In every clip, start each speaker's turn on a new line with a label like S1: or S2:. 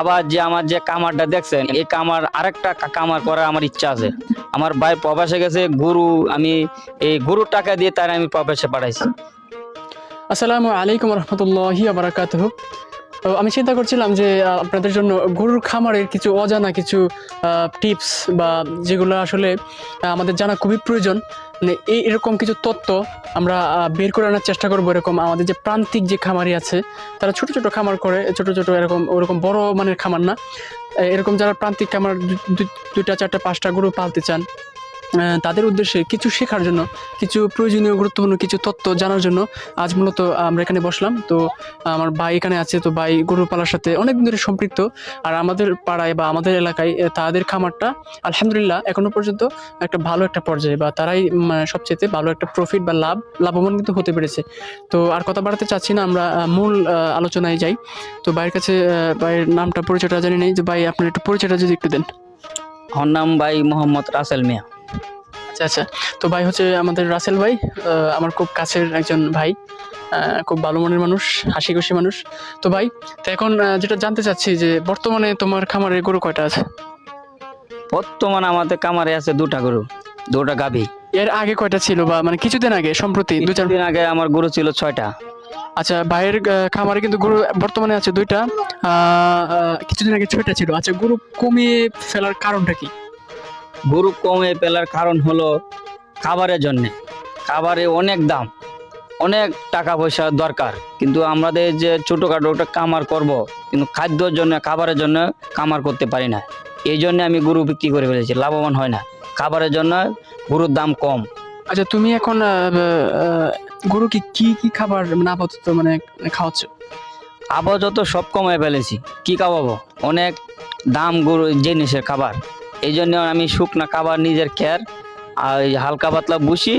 S1: আবার যে আমার যে কামারটা দেখছেন, এই কামার আরেকটা কামার করার আমার ইচ্ছা আছে। আমার ভাই প্রবাসে গেছে, গরু, আমি এই গরুর টাকা দিয়ে তার আমি প্রবাসে পাঠাইছি।
S2: আসসালামু আলাইকুম রহমতুল্লাহি আবরাকাতুহ তো আমি চিন্তা করছিলাম যে আপনাদের জন্য গরুর খামারের কিছু অজানা কিছু টিপস বা যেগুলো আসলে আমাদের জানা খুবই প্রয়োজন। মানে এই এরকম কিছু তত্ত্ব আমরা বের করে আনার চেষ্টা করব এরকম আমাদের যে প্রান্তিক যে খামারি আছে, তারা ছোট ছোট খামার করে, ছোট ছোট এরকম, ওরকম বড় মানের খামার না। এরকম যারা প্রান্তিক খামার দুইটা, চারটা, পাঁচটা গরু পালতে চান তাদের উদ্দেশ্যে কিছু শেখার জন্য, কিছু প্রয়োজনীয় গুরুত্বপূর্ণ কিছু তথ্য জানার জন্য আজ মূলত আমরা এখানে বসলাম। তো আমার ভাই এখানে আছে, তো ভাই গরু পালার সাথে অনেকদিন ধরে সম্পৃক্ত। আর আমাদের পাড়ায় বা আমাদের এলাকায় তাদের খামারটা আলহামদুলিল্লাহ এখনও পর্যন্ত একটা ভালো একটা পর্যায়ে বা তারাই সবচেয়ে ভালো একটা প্রফিট বা লাভ, লাভবান কিন্তু হতে পেরেছে। তো আর কথা বাড়াতে চাচ্ছি না, আমরা মূল আলোচনায় যাই। তো ভাইয়ের কাছে ভাইয়ের নামটা, পরিচয়টা জানি নেই। যে ভাই, আপনার একটু পরিচয়টা যদি একটু দেন।
S1: আমার নাম ভাই মোহাম্মদ রাসেল মিয়া।
S2: আচ্ছা আচ্ছা। তো ভাই হচ্ছে আমাদের রাসেল ভাই আমার খুব কাছের একজন ভাই খুব ভালো মনের মানুষ হাসি খুশি মানুষ। তো ভাই তো এখন যেটা জানতে চাচ্ছি যে বর্তমানে তোমার খামারে গরু কয়টা আছে?
S1: বর্তমানে আমাদের কামারে আছে দুটা গরু দুটা গাভী।
S2: এর আগে কয়টা ছিল বা মানে কিছুদিন আগে সম্প্রতি দু চার
S1: দিন আগে আমার গরু ছিল ছয়টা।
S2: আচ্ছা ভাইয়ের খামারে কিন্তু গরু বর্তমানে আছে দুইটা কিছুদিন আগে ছয়টা ছিল। আচ্ছা গরু কমিয়ে ফেলার কারণটা কি?
S1: গরু কমে পেলার কারণ হলো খাবারের জন্য। খাবারে অনেক দাম অনেক টাকা পয়সা দরকার। কিন্তু আমাদের যে ছোটোখাটো একটা কামার করব কিন্তু খাদ্যর জন্য খাবারের জন্য কামার করতে পারি না। এই জন্য আমি গরু বিক্রি করে ফেলেছি লাভবান হয় না। খাবারের জন্য গরুর দাম কম।
S2: আচ্ছা তুমি এখন আহ, আহ, গরু কি কি কি খাবার মানে আপাতত মানে খাওয়াচ্ছ?
S1: আপাতত সব কমায় ফেলেছি। কি খাওয়াবো? অনেক দাম গরু জিনিসের খাবার। এই জন্য আমি শুকনা খাবার নিজের খেয়ার আর এই হালকা পাতলা বুসি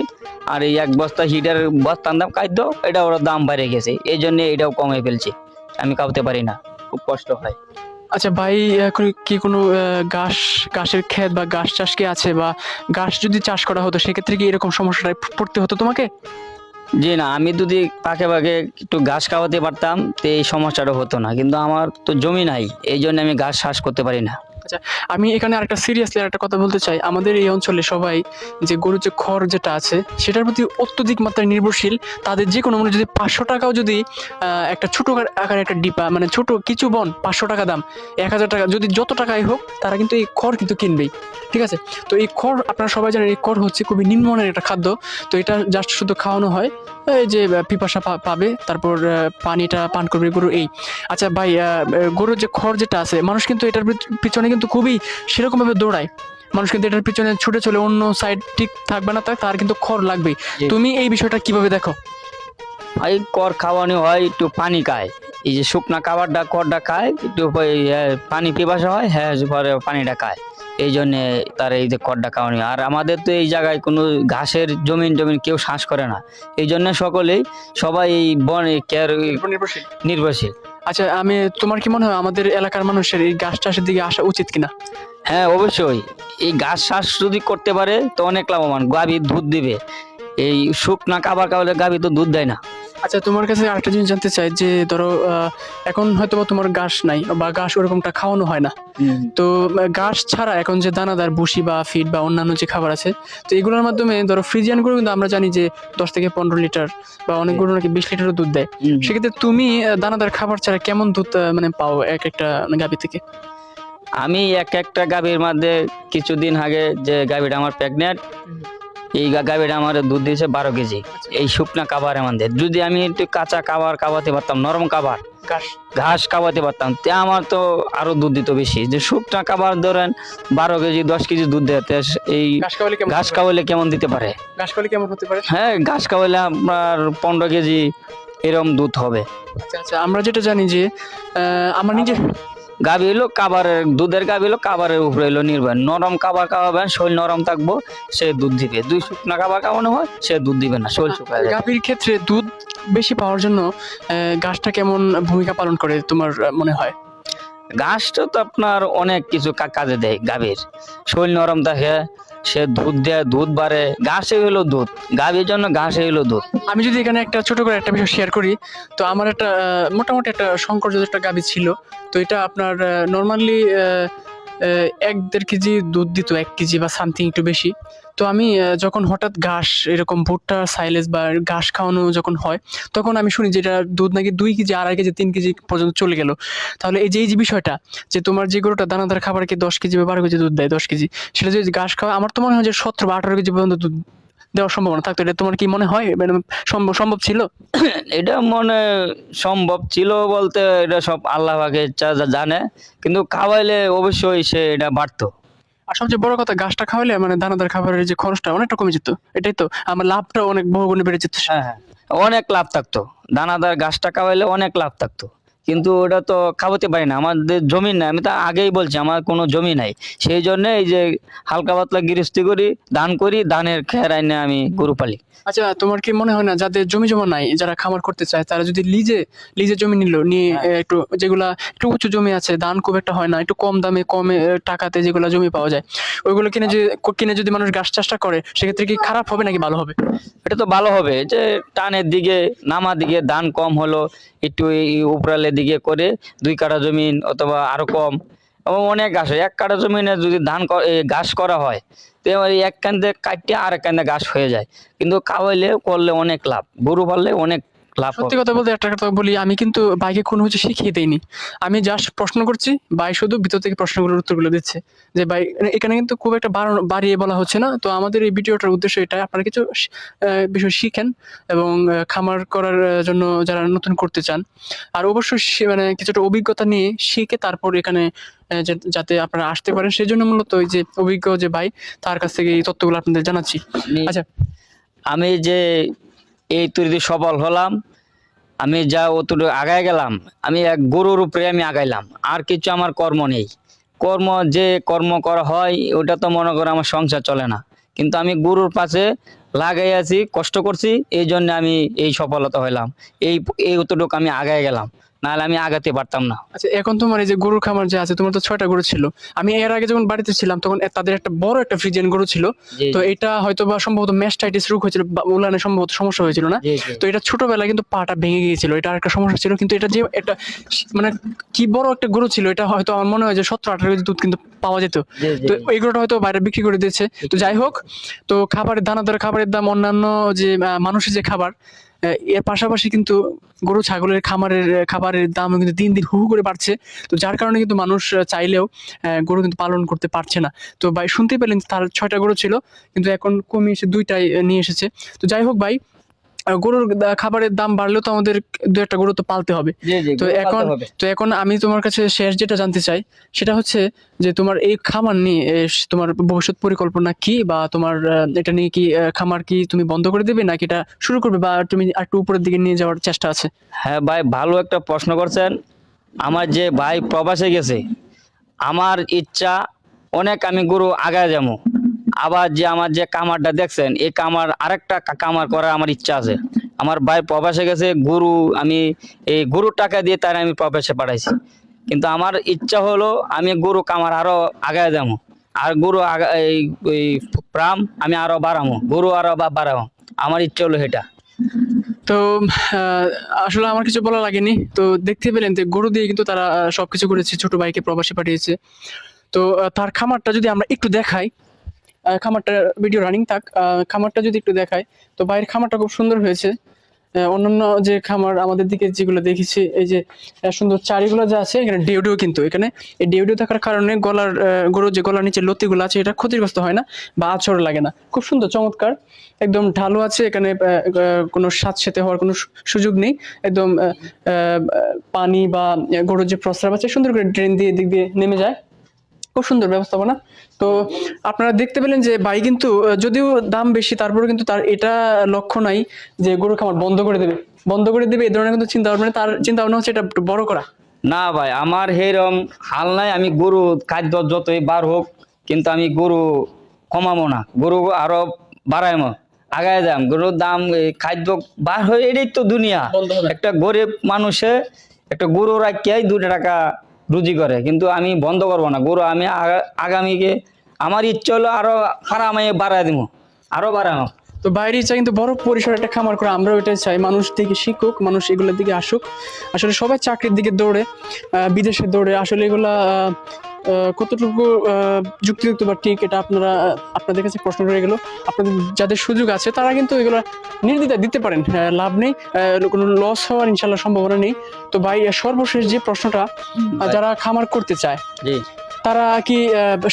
S1: আর এই এক বস্তা হিটার বস্তার দাম খাদ্য এটা ওর দাম বেড়ে গেছে। এই জন্য এটাও কমে ফেলছে। আমি খাওয়াতে পারি না খুব কষ্ট হয়।
S2: আচ্ছা ভাই এখন কি কোনো ঘাস ঘাসের ক্ষেত বা ঘাস চাষ কি আছে? বা ঘাস যদি চাষ করা হতো সেক্ষেত্রে কি এরকম সমস্যাটায় পড়তে হতো তোমাকে?
S1: জি না আমি যদি পাকে পাকে একটু ঘাস খাওয়াতে পারতাম তো এই সমস্যাটা হতো না। কিন্তু আমার তো জমি নাই এই জন্য আমি ঘাস চাষ করতে পারি না।
S2: আমি এখানে আরেকটা সিরিয়াসলি একটা কথা বলতে চাই। আমাদের এই অঞ্চলে সবাই যে গরুর যে খড় যেটা আছে, সেটার প্রতি অত্যধিক মাত্রায় নির্ভরশীল। তাদের যে কোনো মানে যদি পাঁচশো টাকাও যদি একটা ছোটো আকারে একটা ডিপা মানে ছোট কিছু বন, পাঁচশো টাকা দাম, এক হাজার টাকা, যদি যত টাকাই হোক, তারা কিন্তু এই খড় কিন্তু কিনবেই। ঠিক আছে? তো এই খড়, আপনারা সবাই জানেন এই খড় হচ্ছে খুবই নিম্নমানের একটা খাদ্য। তো এটা জাস্ট শুধু খাওয়ানো হয়। যে পিপাসা পাবে তারপর পানিটা পান করবে গরু এই। আচ্ছা ভাই গরুর যে খড় যেটা আছে মানুষ কিন্তু এটার পিছনে কিন্তু খুবই সেরকমভাবে দৌড়ায়। মানুষ কিন্তু এটার পিছনে ছুটে চলে অন্য সাইড ঠিক থাকবে না তার তার কিন্তু খড় লাগবেই।
S1: জি।
S2: তুমি এই বিষয়টা কীভাবে দেখো?
S1: এই কর খাওয়ানো হয় একটু পানি খায়। এই যে শুকনা খাবারটা করটা খায় একটু পানি পিপাসা হয় হ্যাঁ পরে পানিটা খায়। এই জন্যে তার এই যে খাওয়ানো হয়। আর আমাদের তো এই জায়গায় কোনো ঘাসের জমিন জমিন কেউ শ্বাস করে না। এই জন্য সকলেই সবাই এই বন কেয়ার
S2: নির্ভরশীল।
S1: নির্ভরশীল।
S2: আচ্ছা আমি তোমার কি মনে হয় আমাদের এলাকার মানুষের এই গাছ চাষের দিকে আসা উচিত কিনা?
S1: হ্যাঁ অবশ্যই। এই ঘাস চাষ যদি করতে পারে তো অনেক লাভবান। গাভী দুধ দিবে। এই শুকনা খাবার খাওয়ালে গাভী তো দুধ দেয় না।
S2: আচ্ছা তোমার কাছে আরেকটা জিনিস জানতে চাই যে ধরো আহ, এখন হয়তো বা তোমার ঘাস নাই বা ঘাস ওরকমটা খাওয়ানো হয় না। তো ঘাস ছাড়া এখন যে দানাদার ভুসি বা ফিড বা অন্যান্য যে খাবার আছে তো এগুলোর মাধ্যমে ধরো ফ্রিজিয়ান গরু কিন্তু আমরা জানি যে দশ থেকে পনেরো লিটার বা অনেক গরু নাকি বিশ লিটারও দুধ দেয়। সেক্ষেত্রে তুমি দানাদার খাবার ছাড়া কেমন দুধ মানে পাও এক একটা গাভি থেকে?
S1: আমি এক একটা গাভীর মধ্যে কিছুদিন আগে যে গাভীটা আমার প্রেগনেন্ট এই গাভীটা আমার দুধ দিয়েছে বারো কেজি। এই শুকনা খাবারের মধ্যে যদি আমি একটু কাঁচা খাবার খাওয়াতে পারতাম নরম খাবার
S2: ঘাস।
S1: খাওয়াতে পারতাম তে আমার তো আরও দুধ দিত বেশি। যে শুকনা খাবার ধরেন বারো কেজি দশ কেজি দুধ দেয় এই
S2: ঘাস খাওয়ালে কেমন
S1: দিতে পারে?
S2: ঘাস খাওয়ালে কেমন হতে পারে?
S1: হ্যাঁ ঘাস খাওয়ালে আপনার পনেরো কেজি এরকম দুধ হবে।
S2: আচ্ছা আচ্ছা আমরা যেটা জানি যে আমার নিজে
S1: গাভী হইল কাবারের দুধের গাভি হইল কাবারের উপরে হইল নির্ভর। নরম কাবার খাওয়াবেন শরীর নরম থাকব সে দুধ দিবে। দুই শুকনা কাবার খাওয়ানো হয় সে দুধ দিবে না শরীর শুকায়
S2: গাভীর ক্ষেত্রে দুধ বেশি পাওয়ার জন্য আহ, কেমন ভূমিকা পালন করে তোমার মনে হয়?
S1: ঘাসটা তো আপনার অনেক কিছু কাজে দেয় গাভীর। শরীর নরম থাকে, সে দুধ দেয়, দুধ বাড়ে। ঘাসে হলো দুধ, গাভীর জন্য ঘাসে হলো দুধ।
S2: আমি যদি এখানে একটা ছোট করে একটা বিষয় শেয়ার করি, তো আমার একটা মোটামুটি একটা শঙ্কর একটা গাভী ছিল। তো এটা আপনার নর্মালি এক দেড় কেজি দুধ দিত, এক কেজি বা সামথিং একটু বেশি। তো আমি যখন হঠাৎ ঘাস, এরকম ভুট্টা, সাইলেজ বা ঘাস খাওয়ানো যখন হয়, তখন আমি শুনি যেটা দুধ নাকি দুই কেজি, আড়াই কেজি, তিন কেজি পর্যন্ত চলে গেল। তাহলে এই যে এই যে বিষয়টা, যে তোমার যে গরুটা দানাদার খাবারকে দশ কেজি বা বারো কেজি দুধ দেয়, দশ কেজি, সেটা যদি ঘাস খাওয়া, আমার তো মনে হয় যে সতেরো বা আঠারো কেজি পর্যন্ত দুধ দেওয়ার সম্ভাবনা থাকতো এটা তোমার কি মনে হয়? মানে সম্ভব সম্ভব ছিল?
S1: এটা মনে সম্ভব ছিল বলতে এটা সব আল্লাহ পাকে জানে কিন্তু খাওয়াইলে অবশ্যই সে এটা বাড়তো।
S2: আর সবচেয়ে বড় কথা গাছটা খাওয়ালে মানে দানাদার খাবারের যে খরচটা অনেকটা কমে যেত এটাই তো আমার লাভটাও অনেক বহুগুণে বেড়ে যেত।
S1: হ্যাঁ হ্যাঁ অনেক লাভ থাকতো। দানাদার গাছটা খাওয়াইলে অনেক লাভ থাকতো। কিন্তু ওটা তো খাওয়াতে পারি না। আমাদের জমি নাই আমি তো আগেই বলছি আমার কোনো জমি নাই। সেই জন্য এই যে হালকা পাতলা গৃহস্থী করি ধান করি ধানের খের আইনে আমি গরু পালি।
S2: আচ্ছা তোমার কি মনে হয় না যাদের জমি জমা নাই যারা খামার করতে চায় তারা যদি লিজে লিজে জমি নিল নিয়ে
S1: হ্যাঁ।
S2: একটু যেগুলা একটু উঁচু জমি আছে দান খুব একটা হয় না একটু কম দামে কমে টাকাতে যেগুলা জমি পাওয়া যায় ওইগুলো কিনে যে কিনে যদি মানুষ গাছ চাষটা করে সেক্ষেত্রে কি খারাপ হবে নাকি ভালো হবে?
S1: এটা তো ভালো হবে যে টানের দিকে নামার দিকে ধান কম হলো একটু এই উপরালের দিকে করে দুই কাটা জমিন অথবা আরও কম এবং অনেক গাছ হয়। এক কাঠা জমিনে যদি ধান গাছ করা হয়, তো এক কান্দে কাটতে আর এক কান্দে ঘাস হয়ে যায়। কিন্তু খাওয়াইলে করলে অনেক লাভ, গরু পারলে অনেক লাভ
S2: সত্যি কথা বলতে একটা কথা বলি আমি কিন্তু বাইকে কোনো কিছু শিখিয়ে দেইনি। আমি জাস্ট প্রশ্ন করছি ভাই শুধু ভিতর থেকে প্রশ্নগুলোর উত্তরগুলো দিচ্ছে। যে বাই এখানে কিন্তু খুব একটা বাড়িয়ে বলা হচ্ছে না। তো আমাদের এই ভিডিওটার উদ্দেশ্য এটা আপনারা কিছু বিষয় শিখেন এবং খামার করার জন্য যারা নতুন করতে চান। আর অবশ্যই মানে কিছুটা অভিজ্ঞতা নিয়ে শিখে তারপর এখানে যাতে আপনারা আসতে পারেন। সেই জন্য মূলত ওই যে অভিজ্ঞ যে ভাই তার কাছ থেকে এই তথ্যগুলো আপনাদের জানাচ্ছি। আচ্ছা।
S1: আমি যে এই তৈরিতে সফল হলাম। আমি যা অতটুকু আগায় গেলাম, আমি এক গরুর উপরে আমি আগাইলাম। আর কিছু আমার কর্ম নেই। কর্ম যে কর্ম করা হয়, ওটা তো মনে করো আমার সংসার চলে না। কিন্তু আমি গরুর পাশে লাগাই আছি, কষ্ট করছি, এই জন্য আমি এই সফলতা হইলাম। এই এই অতটুকু আমি আগায় গেলাম। নাহলে আমি আগাতে পারতাম না।
S2: আচ্ছা এখন তোমার এই যে গরুর খামার যে আছে তোমার তো ছয়টা গরু ছিল। আমি এর আগে যখন বাড়িতে ছিলাম তখন তাদের একটা বড় একটা ফ্রিজিয়ান গরু ছিল। তো এটা হয়তো বা সম্ভবত ম্যাস্টাইটিস রোগ হয়েছিল উলানে সম্ভবত সমস্যা হয়েছিল না। তো এটা ছোটবেলায় কিন্তু পাটা ভেঙে গিয়েছিল। এটা একটা সমস্যা ছিল কিন্তু এটা যে একটা মানে কি বড় একটা গরু ছিল এটা হয়তো আমার মনে হয় যে সতেরো আঠারো কেজি দুধ কিন্তু পাওয়া যেত। তো এই গরুটা হয়তো বাইরে বিক্রি করে দিয়েছে। তো যাই হোক তো খাবারের দানাদার খাবারের দাম অন্যান্য যে মানুষের যে খাবার এর পাশাপাশি কিন্তু গরু, ছাগলের খামারের খাবারের দাম কিন্তু দিন দিন হু করে বাড়ছে। তো যার কারণে কিন্তু মানুষ চাইলেও গরু কিন্তু পালন করতে পারছে না। তো ভাই শুনতে পেলেন তার ছয়টা গরু ছিল, কিন্তু এখন কমে এসে দুইটাই নিয়ে এসেছে। তো যাই হোক ভাই গরুর খাবারের দাম বাড়লেও তো আমাদের দু একটা গরু তো পালতে হবে। তো এখন তো এখন আমি তোমার কাছে শেষ যেটা জানতে চাই সেটা হচ্ছে যে তোমার এই খামার নিয়ে তোমার ভবিষ্যৎ পরিকল্পনা কি বা তোমার এটা নিয়ে কি খামার কি তুমি বন্ধ করে দেবে নাকি এটা শুরু করবে বা তুমি আর একটু উপরের দিকে নিয়ে যাওয়ার চেষ্টা আছে?
S1: হ্যাঁ ভাই ভালো একটা প্রশ্ন করছেন। আমার যে ভাই প্রবাসে গেছে আমার ইচ্ছা অনেক আমি গরু আগায় যাব। আবার যে আমার যে কামারটা দেখছেন, এই কামার আরেকটা কামার করার আমার ইচ্ছা আছে। আমার ভাই প্রবাসে গেছে, গরু, আমি এই গরুর টাকা দিয়ে তার আমি প্রবাসে পাঠাইছি। কিন্তু আমার ইচ্ছা হলো আমি গরু কামার আরও আগায় যাব। আর গরু এই প্রাম আমি আরও বাড়াবো, গরু আরও বা- বাড়াবো। আমার ইচ্ছা হলো সেটা
S2: তো আসলে আমার কিছু বলা লাগেনি। তো দেখতে পেলেন যে গরু দিয়ে কিন্তু তারা সবকিছু করেছে, ছোট ভাইকে প্রবাসে পাঠিয়েছে। তো তার খামারটা যদি আমরা একটু দেখাই খামারটা ভিডিও রানিং থাক। খামারটা যদি একটু দেখায়, তো বাইরের খামারটা খুব সুন্দর হয়েছে। অন্যান্য যে খামার আমাদের দিকে যেগুলো দেখেছি, এই যে সুন্দর চারিগুলো যা আছে, এখানে ডেউডিও কিন্তু। এখানে এই ডেউডিও থাকার কারণে গলার গরুর যে গলার নিচে লতিগুলো আছে, এটা ক্ষতিগ্রস্ত হয় না বা আচর লাগে না। খুব সুন্দর, চমৎকার। একদম ঢালু আছে, এখানে কোনো স্বাদ সেতে হওয়ার কোনো সুযোগ নেই। একদম পানি বা গরুর যে প্রস্রাব আছে, সুন্দর করে ড্রেন দিয়ে দিক দিয়ে নেমে যায়। খুব সুন্দর ব্যবস্থাপনা। তো আপনারা দেখতে পেলেন যে ভাই কিন্তু যদিও দাম বেশি তারপরে কিন্তু তার এটা লক্ষ্য নাই যে গরু খামার বন্ধ করে দেবে। বন্ধ করে দেবে এই ধরনের কিন্তু চিন্তা ভাবনা তার চিন্তা ভাবনা হচ্ছে এটা বড় করা।
S1: না ভাই আমার হেরম হাল নাই। আমি গরু খাদ্য যতই বার হোক কিন্তু আমি গরু কমাবো না। গরু আরও বাড়াইমো আগায় যাম। গরুর দাম খাদ্য বার হয়ে এটাই তো দুনিয়া। একটা গরিব মানুষে একটা গরু রাখিয়াই দুটো টাকা রুজি করে, কিন্তু আমি বন্ধ করব না। গরু আমি আগামীকে আমার ইচ্ছা হলো আরও ফার্ম আমি বাড়াই দিব আরও বাড়ানো।
S2: তো বাইরে চাই কিন্তু বড় পরিসরে একটা খামার করে, আমরাও এটাই চাই, মানুষ দিকে শিখুক, মানুষ এগুলোর দিকে আসুক। আসলে সবাই চাকরির দিকে দৌড়ে বিদেশে দৌড়ে, আসলে এগুলা কতটুকু যুক্তিযুক্ত বা ঠিক এটা আপনারা আপনাদের কাছে প্রশ্ন রয়ে গেল। আপনাদের যাদের সুযোগ আছে তারা কিন্তু এগুলো নির্দ্বিধায় দিতে পারেন। লাভ নেই কোনো লস হওয়ার ইনশাল্লাহ সম্ভাবনা নেই। তো ভাই সর্বশেষ যে প্রশ্নটা যারা খামার করতে চায় তারা কি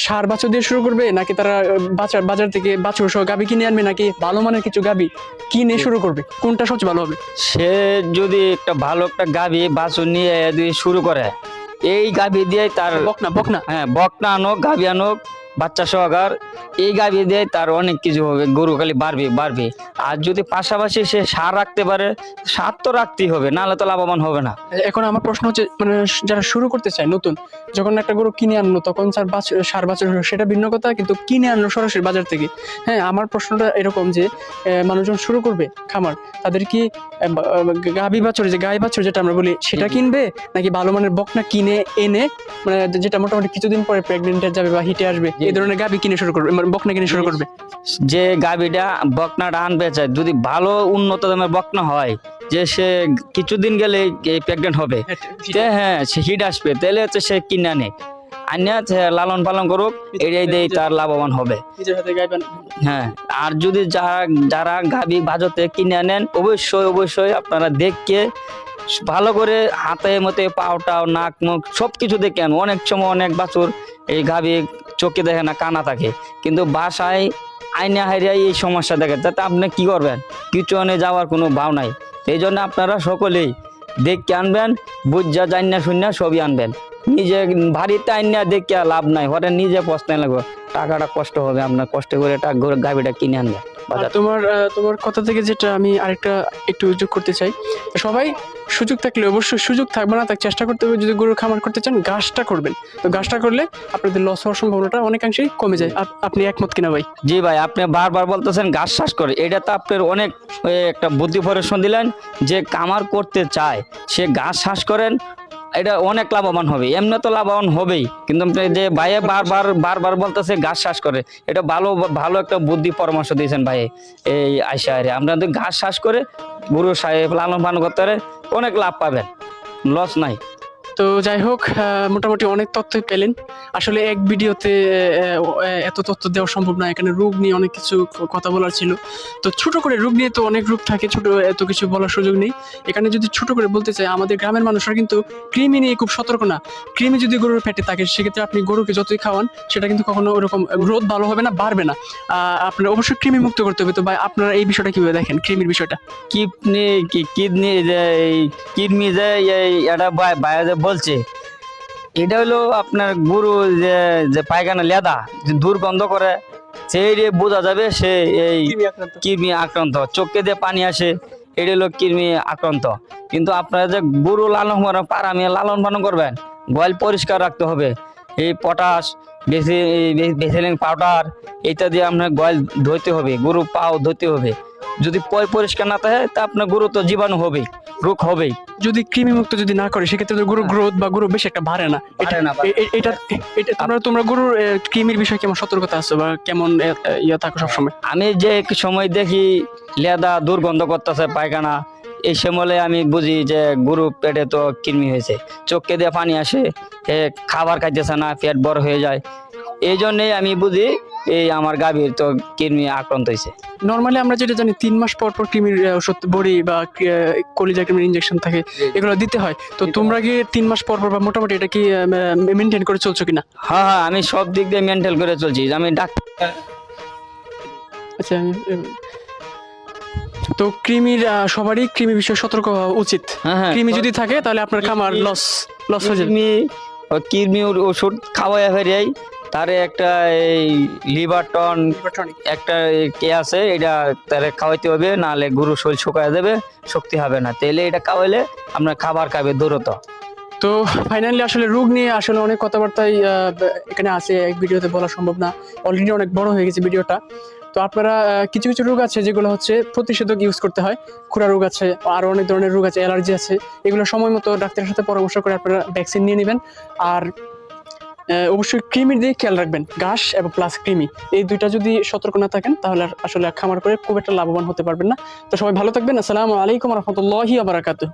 S2: সার বাছুর দিয়ে শুরু করবে? নাকি তারা বাজার বাজার থেকে বাছুর সহ গাবি কিনে আনবে? নাকি ভালো মানের কিছু গাবি কিনে শুরু করবে? কোনটা সবচেয়ে ভালো হবে?
S1: সে যদি একটা ভালো একটা গাবি বাছুর নিয়ে যদি শুরু করে এই গাভী দিয়ে তার
S2: বকনা বকনা।
S1: হ্যাঁ বকনা আনো গাভী আনুক। বাচ্চা সহকার এই গাভী দেয় তার অনেক কিছু হবে গরু খালি বাড়বে বাড়বে। আর যদি পাশাপাশি সে সার রাখতে পারে সার তো রাখতেই হবে নাহলে তো লাভবান হবে না।
S2: এখন আমার প্রশ্ন হচ্ছে মানে যারা শুরু করতে চায় নতুন যখন একটা গরু কিনে আনলো তখন সার বাছুর সার বাছুর সেটা ভিন্ন কথা কিন্তু কিনে আনলো সরাসরি বাজার থেকে। হ্যাঁ আমার প্রশ্নটা এরকম যে মানুষজন শুরু করবে খামার তাদের কি আহ, বাছুর যে গাই বাছুর যেটা আমরা বলি সেটা। কিনবে? নাকি ভালো মানের বকনা কিনে এনে মানে যেটা মোটামুটি কিছুদিন পরে প্রেগনেন্টে যাবে বা হিটে আসবে? এই ধরনের গাভী কিনে শুরু করবে মানে বকনা কিনে শুরু করবে।
S1: যে গাভীটা বকনাটা আনবে চায় যদি ভালো উন্নত দামের বকনা হয় যে সে কিছুদিন গেলে প্রেগনেন্ট হবে তে হ্যাঁ সে হিট আসবে তাহলে হচ্ছে সে কিনে আনে। আনিয়া লালন পালন করুক এটাই দিয়ে তার লাভবান হবে। হ্যাঁ আর যদি যারা যারা গাভী বাজতে কিনে আনেন অবশ্যই অবশ্যই আপনারা দেখকে ভালো করে হাতে মতে পাওটাও, নাক, মুখ সব কিছু দেখে আন। অনেক সময় অনেক বাছুর এই গাভী চোখে দেখে না, কানা থাকে। কিন্তু বাসায় আইনে হারিয়াই এই সমস্যা দেখে। তাতে আপনি কি করবেন? কিছু আনে যাওয়ার কোনো ভাব নাই। এই জন্য আপনারা সকলেই দেখকে আনবেন, বুঝা জান্না শুনিয়া সবই আনবেন। নিজে আইনা দেখে আর লাভ নাই। হঠাৎ নিজে পস্তায় লাগবে টাকাটা কষ্ট হবে আপনার কষ্ট করে টাকা গাভিটা কিনে বাজার।
S2: তোমার তোমার কথা থেকে যেটা আমি আরেকটা একটু যোগ করতে চাই সবাই সুযোগ থাকলে অবশ্যই সুযোগ থাকবে না তার চেষ্টা করতে হবে যদি গরুর খামার করতে চান গাছটা করবেন। তো গাছটা করলে আপনাদের লস হওয়ার সম্ভাবনাটা অনেকাংশেই কমে যায়। আপ- আপনি একমত কিনা ভাই?
S1: জি ভাই আপনি বারবার বলতেছেন গাছ শ্বাস করে এটা তো আপনার অনেক একটা বুদ্ধি পরিশ্রম দিলেন যে কামার করতে চায় সে গাছ শ্বাস করেন এটা অনেক লাভবান হবে। এমনি তো লাভবান হবেই। কিন্তু যে ভাইয়ে বারবার বারবার বলতেছে, ঘাস শ্বাস করে। এটা ভালো ভালো একটা বুদ্ধি পরামর্শ দিয়েছেন ভাইয়ে এই আইসা আরে। আমরা যদি ঘাস শ্বাস করে গুরু সাহেব লালন পালন করতে অনেক লাভ পাবেন। লস নাই।
S2: তো যাই হোক মোটামুটি অনেক তথ্যই পেলেন। আসলে এক ভিডিওতে এত তথ্য দেওয়া সম্ভব না। এখানে রোগ নিয়ে অনেক কিছু কথা বলার ছিল। তো ছোট করে রোগ নিয়ে তো অনেক রোগ থাকে, ছোট এত কিছু বলার সুযোগ নেই। এখানে যদি ছোট করে বলতে চাই, আমাদের গ্রামের মানুষরা কিন্তু কৃমি নিয়ে খুব সতর্ক না। কৃমি যদি গরুর পেটে থাকে, সেক্ষেত্রে আপনি গরুকে যতই খাওয়ান, সেটা কিন্তু কখনো ওরকম গ্রোথ ভালো হবে না, বাড়বে না। আপনার অবশ্যই কৃমি মুক্ত করতে হবে। তো ভাই, আপনারা এই বিষয়টা কীভাবে দেখেন, কৃমির বিষয়টা?
S1: কিডনি কিডনি কিডনি যে এটা বলছে এটা হলো আপনার গরু যে যে পায়খানা লেদা যে দুর্গন্ধ করে সেই রে বোঝা যাবে সে এই কৃমি আক্রান্ত। চোখে দিয়ে পানি আসে এটা হলো কৃমি আক্রান্ত। কিন্তু আপনারা যে গরু লালন পালন পারামে লালন পালন করবেন গোয়াল পরিষ্কার রাখতে হবে। এই পটাশ বেশি বেসিলিন পাউডার দিয়ে আপনার গোয়াল ধুইতে হবে গরু পাও ধুতে হবে। যদি পয় পরিষ্কার না থাকে তা আপনার গরু তো জীবাণু হবেই। রোগ হবেই।
S2: যদি কৃমি মুক্ত যদি না করে সেক্ষেত্রে তো গরু গ্রোথ বা গরু বেশি একটা বাড়ে না। এটা এটা তোমরা তোমরা গরুর কৃমির বিষয়ে কেমন সতর্কতা আছো বা কেমন ইয়ে থাকো সবসময়?
S1: আমি যে সময় দেখি লেদা দুর্গন্ধ করতেছে পায়খানা এই সময় আমি বুঝি যে গরু পেটে তো কৃমি হয়েছে। চোখকে দিয়ে পানি আসে খাবার খাইতেছে না পেট বড় হয়ে যায়। এই জন্যই আমি বুঝি এই আমার গাভীর তো কৃমি আক্রান্ত হয়েছে।
S2: নর্মালি আমরা যেটা জানি তিন মাস পর পর কৃমির ওষুধ বড়ি বা কলিজা কৃমির ইঞ্জেকশন থাকে এগুলো দিতে হয়। তো তোমরা কি তিন মাস পর পর বা মোটামুটি এটা কি মেনটেন করে চলছো কিনা?
S1: হ্যাঁ হ্যাঁ আমি সব দিক দিয়ে মেনটেন করে চলছি। আমি ডাক্তার
S2: আচ্ছা তো কৃমির সবারই কৃমি বিষয়ে সতর্ক হওয়া উচিত।
S1: হ্যাঁ হ্যাঁ।
S2: কৃমি যদি থাকে তাহলে আপনার খামার লস লস হয়ে যাবে।
S1: কৃমি ওষুধ খাওয়াই ফেরিয়াই তারে একটা এই লিভার টন একটা কে আছে এটা তারে খাওয়াইতে হবে নাহলে গরু শরীর শুকায় দেবে শক্তি হবে না। তাহলে এটা খাওয়াইলে আপনার খাবার খাবে দূরত।
S2: তো ফাইনালি আসলে রোগ নিয়ে আসলে অনেক কথাবার্তাই এখানে আছে এক ভিডিওতে বলা সম্ভব না। অলরেডি অনেক বড় হয়ে গেছে ভিডিওটা। তো আপনারা কিছু কিছু রোগ আছে যেগুলো হচ্ছে প্রতিষেধক ইউজ করতে হয়। খুরা রোগ আছে আরও অনেক ধরনের রোগ আছে অ্যালার্জি আছে। এগুলো সময় মতো ডাক্তারের সাথে পরামর্শ করে আপনারা ভ্যাকসিন নিয়ে নেবেন। আর অবশ্যই কৃমির দিয়ে খেয়াল রাখবেন, ঘাস এবং প্লাস কৃমি এই দুইটা যদি সতর্ক না থাকেন, তাহলে আসলে খামার করে খুব একটা লাভবান হতে পারবেন না। তো সবাই ভালো থাকবেন, আসসালামু আলাইকুম রহমতুল্লাহি আবরাকাতুহ